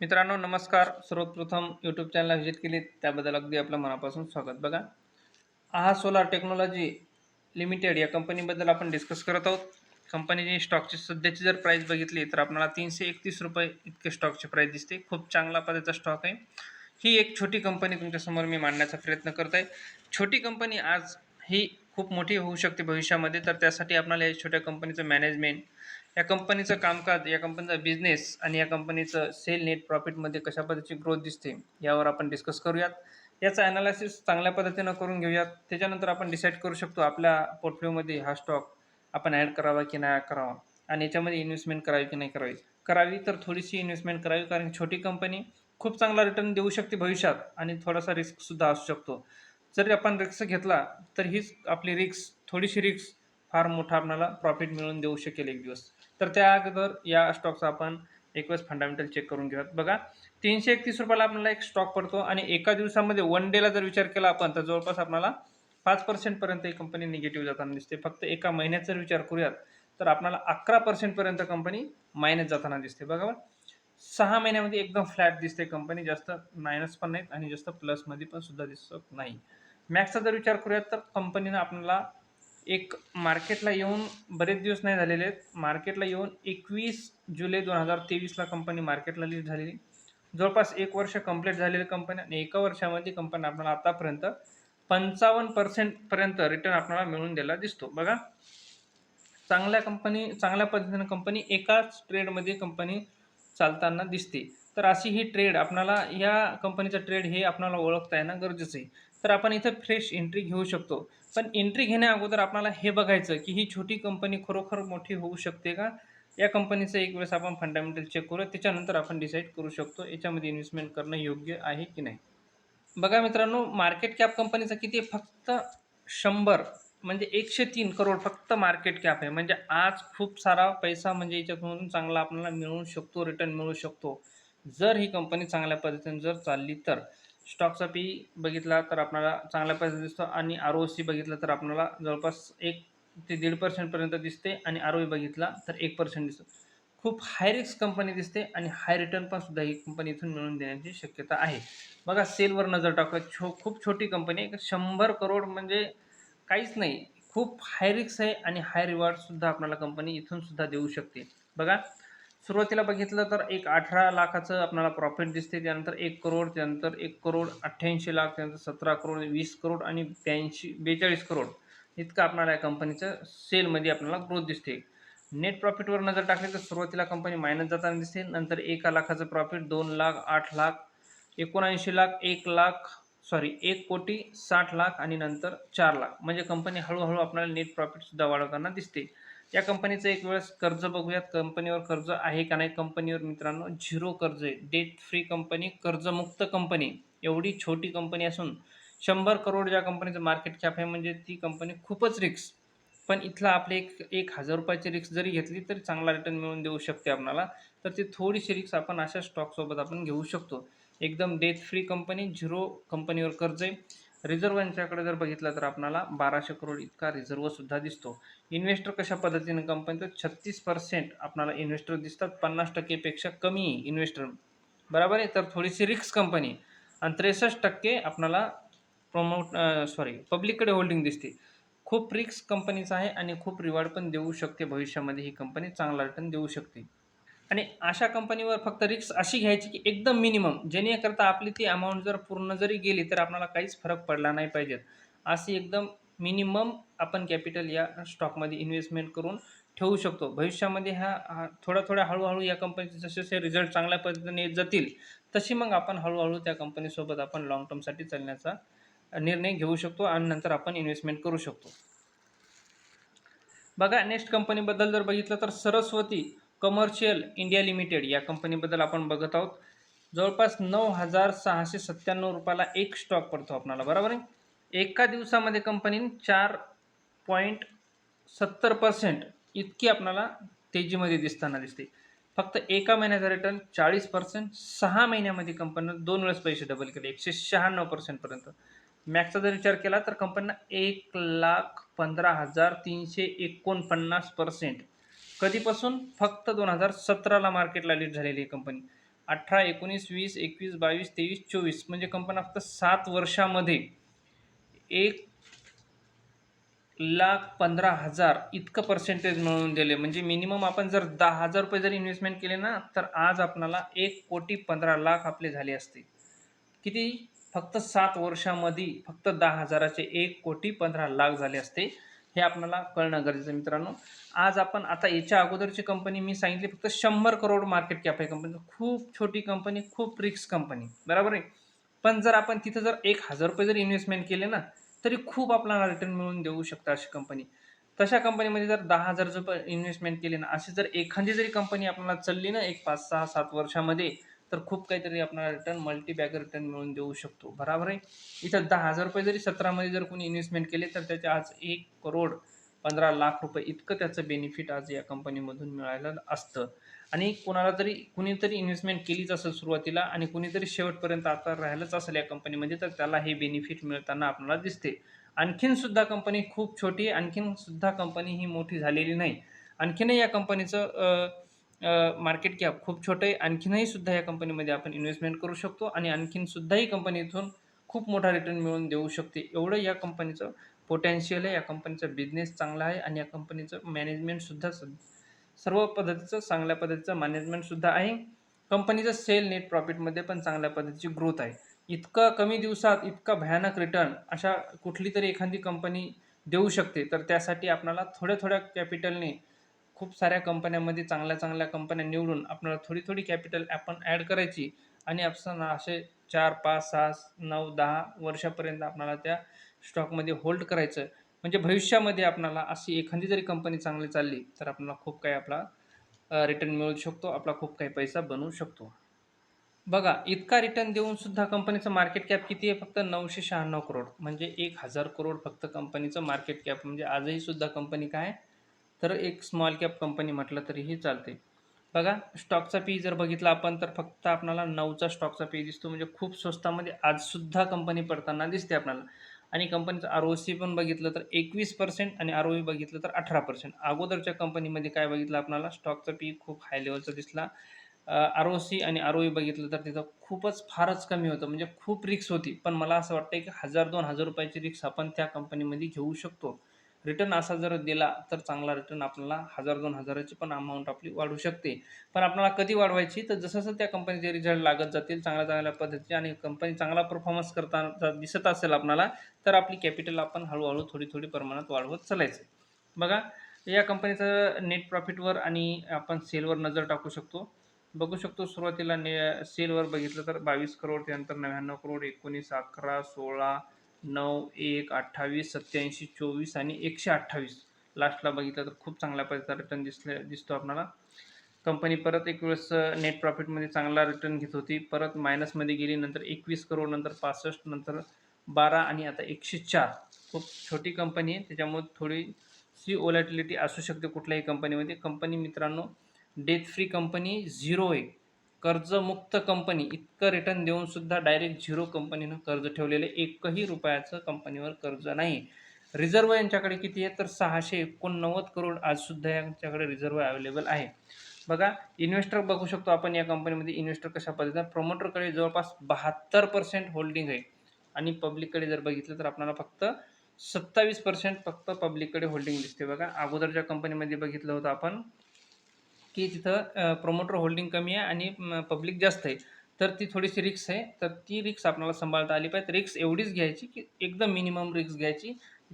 मित्रांनो नमस्कार. सर्वप्रथम यूट्यूब चॅनलला व्हिजिट केली. त्याबद्दल अगदी आपलं मनापासून स्वागत. बघा आहा सोलार टेक्नॉलॉजी लिमिटेड या कंपनीबद्दल आपण डिस्कस करत आहोत. कंपनीची स्टॉकची सध्याची जर प्राईस बघितली तर आपल्याला तीनशे एकतीस रुपये इतके स्टॉकची प्राईस दिसते. खूप चांगला पद्धतीचा स्टॉक आहे. ही एक छोटी कंपनी तुमच्यासमोर मी मांडण्याचा प्रयत्न करत आहे. छोटी कंपनी आज ही खूप मोठी होऊ शकते भविष्यामध्ये. तर त्यासाठी आपल्याला या छोट्या कंपनीचं मॅनेजमेंट या कंपनीचं कामकाज या कंपनीचा बिझनेस आणि या कंपनीचं सेल नेट प्रॉफिटमध्ये कशा पद्धतीची ग्रोथ दिसते यावर आपण डिस्कस करूयात. याचा ॲनालिसिस चांगल्या पद्धतीनं करून घेऊयात. त्याच्यानंतर आपण डिसाईड करू शकतो आपल्या पोर्टफोलिओमध्ये हा स्टॉक आपण ॲड करावा की नाही करावा आणि याच्यामध्ये इन्व्हेस्टमेंट करावी की नाही करावी. करावी तर थोडीशी इन्व्हेस्टमेंट करावी कारण छोटी कंपनी खूप चांगला रिटर्न देऊ शकते भविष्यात आणि थोडासा रिस्कसुद्धा असू शकतो. जरी आपण रिस्क घेतला तर हीच आपली रिस्क थोडीशी रिस्क फार मोठा आपल्याला प्रॉफिट मिळवून देऊ शकेल एक दिवस. तर त्या अगोदर या स्टॉकचा आपण एक वेळेस फंडामेंटल चेक करून घेऊयात. बघा तीनशे एकतीस रुपयाला आपल्याला एक स्टॉक पडतो आणि एका दिवसामध्ये वन डेला जर विचार केला आपण तर जवळपास आपल्याला पाच पर्सेंटपर्यंत ही कंपनी निगेटिव्ह जाताना दिसते. फक्त एका महिन्याचा जर विचार करूयात तर आपल्याला अकरा पर्सेंटपर्यंत कंपनी मायनस जाताना दिसते. बघा बरं. सहा महिन्यामध्ये एकदम फ्लॅट दिसते कंपनी जास्त मायनस पण नाहीत आणि जास्त प्लसमध्ये पण सुद्धा दिसत नाही. मॅक्सचा जर विचार करूयात तर कंपनीनं आपल्याला एक मार्केटला येऊन बरेच दिवस नाही झालेले आहेत. मार्केटला येऊन एकवीस जुलै दोन हजार तेवीसला कंपनी मार्केटला लिस्ट झालेली. जवळपास एक वर्ष कंप्लीट झालेली कंपनी आणि एका वर्षामध्ये कंपनी आपल्याला आतापर्यंत पंचावन्न पर्सेंटपर्यंत रिटर्न आपल्याला मिळून दिला दिसतो. बघा. चांगल्या कंपनी चांगल्या पद्धतीनं कंपनी एकाच ट्रेडमध्ये कंपनी चालताना दिसते. तर अशी ही ट्रेड आपणाला या कंपनीचं ट्रेड हे आपल्याला ओळखता येणं गरजेचं आहे. तर आपण इथं फ्रेश एंट्री घेऊ शकतो. पण एंट्री घेण्या अगोदर आपल्याला हे बघायचं की ही छोटी कंपनी खरोखर मोठी होऊ शकते का? या कंपनीचं एक वेळेस आपण फंडामेंटल चेक करू त्याच्यानंतर आपण डिसाईड करू शकतो याच्यामध्ये इन्व्हेस्टमेंट करणं योग्य आहे की नाही. बघा मित्रांनो मार्केट कॅप कंपनीचं किती आहे? फक्त शंभर म्हणजे एकशे तीन करोड फक्त मार्केट कॅप आहे. म्हणजे आज खूप सारा पैसा म्हणजे याच्यातून चांगला आपल्याला मिळू शकतो रिटर्न मिळू शकतो. जर ही कंपनी चांगल्या पद्धतीने जर चालली तर स्टॉकचा पी बघितला तर आपल्याला चांगल्या पद्धतीने दिसतो आणि आर ओ सी बघितलं तर आपल्याला जवळपास एक ते दीड पर्सेंटपर्यंत दिसते आणि आर ओ बघितला तर एक पर्सेंट दिसतो. खूप हाय रिस्क कंपनी दिसते आणि हाय रिटर्न पण सुद्धा ही कंपनी इथून मिळून देण्याची शक्यता आहे. बघा सेलवर नजर टाकूया. छो खूप छोटी कंपनी आहे. शंभर करोड म्हणजे काहीच नाही. खूप हाय रिक्स आहे आणि हाय रिवॉर्डसुद्धा आपल्याला कंपनी इथून सुद्धा देऊ शकते. बघा सुरुवातीला बघितलं तर एक अठरा लाखाचं आपल्याला प्रॉफिट दिसते. त्यानंतर एक करोड त्यानंतर एक करोड अठ्ठ्याऐंशी लाख त्यानंतर सतरा करोड वीस करोड आणि ब्याऐंशी बेचाळीस करोड इतकं आपणाला या कंपनीचं सेलमध्ये आपल्याला ग्रोथ दिसते. नेट प्रॉफिटवर नजर टाकली तर सुरुवातीला कंपनी मायनस जाताना दिसते. नंतर एका लाखाचं प्रॉफिट दोन लाख आठ लाख एकोणऐंशी लाख एक लाख सॉरी एक कोटी साठ लाख आणि नंतर चार लाख. म्हणजे कंपनी हळूहळू आपल्याला नेट प्रॉफिटसुद्धा वाढवताना दिसते. या कंपनीचं एक वेळेस कर्ज बघूयात. कंपनीवर कर्ज आहे का नाही? कंपनीवर मित्रांनो झिरो कर्ज आहे. डेट फ्री कंपनी कर्जमुक्त कंपनी एवढी छोटी कंपनी असून शंभर करोड ज्या कंपनीचं मार्केट कॅप आहे म्हणजे ती कंपनी खूपच रिक्स पण इथला आपले एक एक हजार रुपयाची रिक्स जरी घेतली तरी चांगला रिटर्न मिळून देऊ शकते आपणाला. तर ती थोडीशी रिक्स आपण अशा स्टॉकसोबत आपण घेऊ शकतो. एकदम डेट फ्री कंपनी झिरो कंपनीवर कर्ज आहे. रिझर्व यांच्याकडे जर बघितलं तर आपल्याला बाराशे करोड इतका रिझर्व्हसुद्धा दिसतो. इन्व्हेस्टर कशा पद्धतीने कंपनी तर छत्तीस पर्सेंट आपल्याला इन्व्हेस्टर दिसतात. पन्नास टक्केपेक्षा कमी इन्व्हेस्टर बरोबर आहे? तर थोडीशी रिक्स कंपनी आणि त्रेसष्ट टक्के आपणाला प्रमोट सॉरी पब्लिककडे होल्डिंग दिसते. खूप रिक्स कंपनीचं आहे आणि खूप रिवॉर्ड पण देऊ शकते. भविष्यामध्ये ही कंपनी चांगला रिटर्न देऊ शकते. आणि अशा कंपनीवर फक्त रिक्स अशी घ्यायची की एकदम मिनिमम जेणेकरता आपली ती अमाऊंट जर पूर्ण जरी गेली तर आपल्याला काहीच फरक पडला नाही पाहिजेत. अशी एकदम मिनिमम आपण कॅपिटल या स्टॉकमध्ये इन्व्हेस्टमेंट करून ठेवू शकतो. भविष्यामध्ये ह्या हा थोड्या थोड्या हळूहळू या कंपनीचे जसे जसे रिझल्ट चांगल्या पद्धतीने येत जातील तशी मग आपण हळूहळू त्या कंपनीसोबत आपण लाँग टर्मसाठी चालण्याचा निर्णय घेऊ शकतो आणि नंतर आपण इन्व्हेस्टमेंट करू शकतो. बघा नेक्स्ट कंपनीबद्दल जर बघितलं तर सरस्वती कमर्शियल इंडिया लिमिटेड या कंपनीबद्दल आपण बघत आहोत. जवळपास नऊ हजार सहाशे सत्त्याण्णव रुपयाला एक स्टॉक पडतो आपणाला बरोबर आहे? एका दिवसामध्ये कंपनीने चार पॉईंट सत्तर पर्सेंट इतकी आपल्याला तेजीमध्ये दिसताना दिसते. फक्त एका महिन्याचा रिटर्न चाळीस पर्सेंट सहा महिन्यामध्ये कंपनीनं दोन वेळेस पैसे डबल केले एकशे शहाण्णव पर्सेंटपर्यंत मॅक्सचा जर विचार केला तर कंपनीनं एक लाख पंधरा हजार तीनशे एकोणपन्नास पर्सेंट कधीपासून? फक्त दोन हजार सतराला मार्केटला लीड झालेली आहे कंपनी अठरा एकोणीस वीस एकवीस बावीस तेवीस चोवीस म्हणजे कंपन्या फक्त सात वर्षामध्ये एक लाख पंधरा हजार इतकं पर्सेंटेज मिळवून दिले. म्हणजे मिनिमम आपण जर दहा हजार रुपये जर इन्व्हेस्टमेंट केले ना तर आज आपणाला एक कोटी पंधरा लाख आपले झाले असते. किती? फक्त सात वर्षामध्ये फक्त दहा हजाराचे एक कोटी पंधरा लाख झाले असते. हे आपल्याला कळणं गरजेचं मित्रांनो. आज आपण आता याच्या अगोदरची कंपनी मी सांगितली फक्त शंभर करोड मार्केट कॅप आहे कंपनी खूप छोटी कंपनी खूप रिक्स कंपनी बरोबर आहे? पण जर आपण तिथं जर एक हजार रुपये जर इन्व्हेस्टमेंट केले ना तरी खूप आपल्याला रिटर्न मिळवून देऊ शकता अशी कंपनी तशा कंपनीमध्ये जर दहा हजार रुपये इन्व्हेस्टमेंट केले ना अशी जर एखादी जरी कंपनी आपल्याला चालली ना एक पाच सहा सात वर्षामध्ये तर खूप काहीतरी आपणाला रिटर्न मल्टीबॅग रिटर्न मिळून देऊ शकतो. बरोबर आहे? इथं दहा हजार रुपये जरी सतरामध्ये जर कोणी इन्व्हेस्टमेंट केले तर त्याचे आज एक करोड पंधरा लाख रुपये इतकं त्याचं बेनिफिट आज या कंपनीमधून मिळायला असतं. आणि कोणाला तरी कुणीतरी इन्व्हेस्टमेंट केलीच असेल सुरुवातीला आणि कुणीतरी शेवटपर्यंत आता राहिलंच असेल या कंपनीमध्ये तर त्याला हे बेनिफिट मिळताना आपल्याला दिसते. आणखीन सुद्धा कंपनी खूप छोटी आणखीन सुद्धा कंपनी ही मोठी झालेली नाही. आणखीनही या कंपनीचं मार्केट कॅप खूप छोटं आहे आणखीनही सुद्धा या कंपनीमध्ये आपण इन्व्हेस्टमेंट करू शकतो आणि आणखीन सुद्धाही कंपनीतून खूप मोठा रिटर्न मिळवून देऊ शकते. एवढं या कंपनीचं पोटॅन्शियल आहे या कंपनीचा बिझनेस चांगला आहे आणि या कंपनीचं मॅनेजमेंटसुद्धा स सर्व पद्धतीचं चांगल्या पद्धतीचं मॅनेजमेंटसुद्धा आहे. कंपनीचं सेल नेट प्रॉफिटमध्ये पण चांगल्या पद्धतीची ग्रोथ आहे. इतका कमी दिवसात इतका भयानक रिटर्न अशा कुठली तरी एखादी कंपनी देऊ शकते तर त्यासाठी आपल्याला थोड्या थोड्या कॅपिटलने खूप साऱ्या कंपन्यांमध्ये चांगल्या चांगल्या कंपन्या निवडून आपल्याला थोडी थोडी कॅपिटल आपण ॲड करायची आणि आपण असे चार पाच सहा नऊ दहा वर्षापर्यंत आपल्याला त्या स्टॉकमध्ये होल्ड करायचं. म्हणजे भविष्यामध्ये आपल्याला अशी एखादी जरी कंपनी चांगली चालली तर आपल्याला खूप काही आपला रिटर्न मिळू शकतो आपला खूप काही पैसा बनवू शकतो. बघा इतका रिटर्न देऊन सुद्धा कंपनीचं मार्केट कॅप किती आहे? फक्त नऊशे शहाण्णव करोड म्हणजे एक हजार करोड फक्त कंपनीचं मार्केट कॅप म्हणजे आजही सुद्धा कंपनी काय? तर एक स्मॉल कॅप कंपनी म्हटलं तरीही चालते बघा स्टॉकचा पी जर बघितला आपण तर फक्त आपल्याला नऊचा स्टॉकचा पी दिसतो. म्हणजे खूप स्वस्तामध्ये आजसुद्धा कंपनी पडताना दिसते आपल्याला. आणि कंपनीचं आर ओ सी पण बघितलं तर एकवीस पर्सेंट आणि आर ओ ई बघितलं तर अठरा पर्सेंट अगोदरच्या कंपनीमध्ये काय बघितलं आपल्याला? स्टॉकचा पी खूप हाय लेवलचा दिसला. आर ओ सी आणि आर ओ ई बघितलं तर तिथं खूपच फारच कमी होतं. म्हणजे खूप रिक्स होती. पण मला असं वाटतं की हजार दोन हजार रुपयाची रिक्स आपण त्या कंपनीमध्ये घेऊ शकतो. रिटर्न असा जर दिला तर चांगला रिटर्न आपल्याला हजार दोन हजाराची पण अमाऊंट आपली वाढू शकते. पण आपल्याला कधी वाढवायची? तर जसं जसं त्या कंपनीचे रिझल्ट लागत जातील चांगल्या चांगल्या पद्धतीचे आणि कंपनी चांगला परफॉर्मन्स करताना दिसत असेल आपल्याला तर आपली कॅपिटल आपण हळूहळू थोडी थोडी प्रमाणात वाढवत चालायचं. बघा या कंपनीचं नेट प्रॉफिटवर आणि आपण सेलवर नजर टाकू शकतो. बघू शकतो सुरुवातीला ने सेलवर बघितलं तर बावीस करोड त्यानंतर नव्याण्णव करोड एकोणीस अकरा सोळा नऊ एक अठ्ठावीस सत्याऐंशी चोवीस आणि एकशे अठ्ठावीस. लास्टला बघितलं तर खूप चांगल्या प्रकारचा रिटर्न दिसले दिसतो आपल्याला. कंपनी परत एक वेळेस नेट प्रॉफिटमध्ये चांगला रिटर्न घेत होती. परत मायनसमध्ये गेली नंतर एकवीस करोड नंतर पासष्ट नंतर बारा आणि आता एकशे चार. खूप छोटी कंपनी आहे. त्याच्यामुळे थोडीशी ओलॅटिलिटी असू शकते कुठल्याही कंपनीमध्ये कंपनी मित्रांनो डेथ फ्री कंपनी झिरो आहे कर्जमुक्त कंपनी इतकं रिटर्न देऊन सुद्धा डायरेक्ट झिरो कंपनीनं कर्ज ठेवलेले एकही रुपयाचं कंपनीवर कर्ज नाही. रिझर्व यांच्याकडे किती आहे? तर सहाशे एकोणनव्वद करोड आजसुद्धा यांच्याकडे रिझर्व अवेलेबल आहे. बघा इन्व्हेस्टर बघू शकतो आपण या कंपनीमध्ये इन्व्हेस्टर कशा पद्धतीनं प्रमोटरकडे जवळपास बहात्तर पर्सेंट होल्डिंग आहे. आणि पब्लिककडे जर बघितलं तर आपल्याला फक्त सत्तावीस पर्सेंट फक्त पब्लिककडे होल्डिंग दिसते बघा अगोदरच्या कंपनीमध्ये बघितलं होतं आपण की तिथं प्रमोटर होल्डिंग कमी आहे आणि पब्लिक जास्त आहे तर ती थोडीशी रिक्स आहे. तर ती रिक्स आपल्याला सांभाळता आली पाहिजे. रिक्स एवढीच घ्यायची की एकदम मिनिमम रिक्स घ्यायची.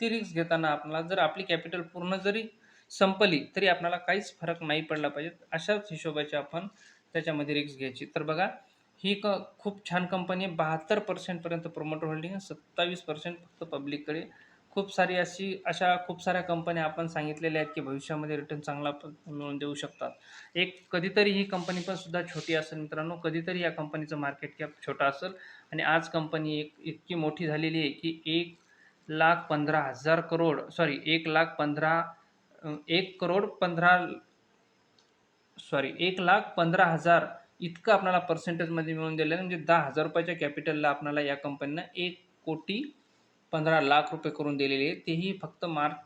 ती रिक्स घेताना आपल्याला जर आपली कॅपिटल पूर्ण जरी संपली तरी आपल्याला काहीच फरक नाही पडला पाहिजे. अशाच हिशोबाची आपण त्याच्यामध्ये रिक्स घ्यायची. तर बघा ही क खूप छान कंपनी आहे. बहात्तर पर्सेंटपर्यंत प्रमोटर होल्डिंग आहे. सत्तावीस पर्सेंट फक्त पब्लिककडे खूप सारी अशी अशा खूप साऱ्या कंपन्या आपण सांगितलेल्या आहेत की भविष्यामध्ये रिटर्न चांगला प- देऊ शकतात. एक कधीतरी ही कंपनी पण सुद्धा छोटी असेल मित्रांनो कधीतरी या कंपनीचं मार्केट कॅप छोटा असेल. आणि आज कंपनी एक इतकी मोठी झालेली आहे की एक लाख पंधरा हजार करोड सॉरी एक लाख पंधरा एक करोड पंधरा सॉरी एक लाख पंधरा हजार इतकं आपल्याला पर्सेंटेजमध्ये मिळून दिलं आहे. म्हणजे दहा हजार रुपयाच्या कॅपिटलला आपल्याला या कंपनीनं एक कोटी पंधरा लाख रुपये करून दिलेले आहे. तेही फक्त मार्च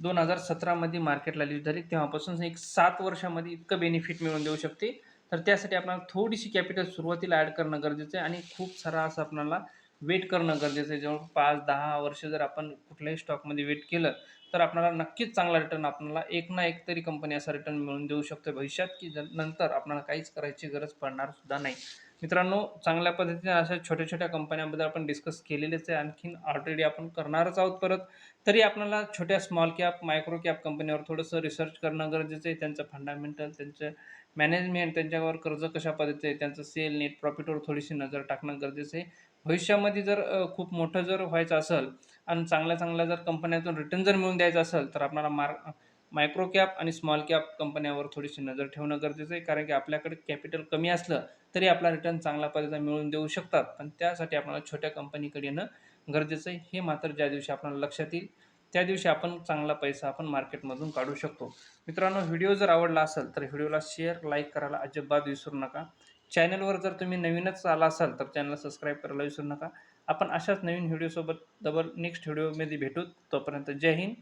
दोन हजार सतरामध्ये मार्केटला लिस्ट झाली. तेव्हापासून एक सात वर्षामध्ये इतकं बेनिफिट मिळून देऊ शकते. तर त्यासाठी आपल्याला थोडीशी कॅपिटल सुरुवातीला ॲड करणं गरजेचं आहे आणि खूप सारा असं आपल्याला वेट करणं गरजेचं आहे. जवळ पाच दहा वर्ष जर आपण कुठल्याही स्टॉकमध्ये वेट केलं तर आपल्याला नक्कीच चांगला रिटर्न आपल्याला एक ना एक तरी कंपनी असा रिटर्न मिळून देऊ शकतो भविष्यात की नंतर आपल्याला काहीच करायची गरज पडणार सुद्धा नाही. मित्रांनो चांगल्या पद्धतीने अशा छोट्या छोट्या कंपन्यांबद्दल आपण डिस्कस केलेलेच आहे. आणखीन ऑलरेडी आपण करणारच आहोत परत. तरी आपल्याला छोट्या स्मॉल कॅप मायक्रो कॅप कंपनीवर थोडंसं रिसर्च करणं गरजेचं आहे. त्यांचं फंडामेंटल त्यांचं मॅनेजमेंट त्यांच्यावर कर्ज कशा पद्धतीचं आहे त्यांचं सेल नेट प्रॉफिटवर थोडीशी नजर टाकणं गरजेचं आहे. भविष्यामध्ये जर खूप मोठं जर व्हायचं असेल आणि चांगल्या चांगल्या जर कंपन्यातून रिटर्न जर मिळून द्यायचं असेल तर आपल्याला मार्क मायक्रो कॅप आणि स्मॉल कॅप कंपन्यावर थोडीशी नजर ठेवणं गरजेचं आहे. कारण की आपल्याकडे कॅपिटल कमी असलं तरी आपला रिटर्न चांगल्या पद्धतीने मिळवून देऊ शकतात. पण त्यासाठी आपल्याला छोट्या कंपनीकडे येणं गरजेचं आहे. हे मात्र ज्या दिवशी आपल्याला लक्षात येईल त्या दिवशी आपण चांगला पैसा आपण मार्केटमधून काढू शकतो. मित्रांनो व्हिडिओ जर आवडला असेल तर व्हिडिओला शेअर लाईक करायला अजिबात विसरू नका. चॅनलवर जर तुम्ही नवीनच आला असाल तर चॅनलला सबस्क्राईब करायला विसरू नका. आपण अशाच नवीन व्हिडिओसोबत डबल नेक्स्ट व्हिडिओमध्ये भेटू. तोपर्यंत जय हिंद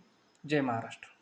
जय महाराष्ट्र.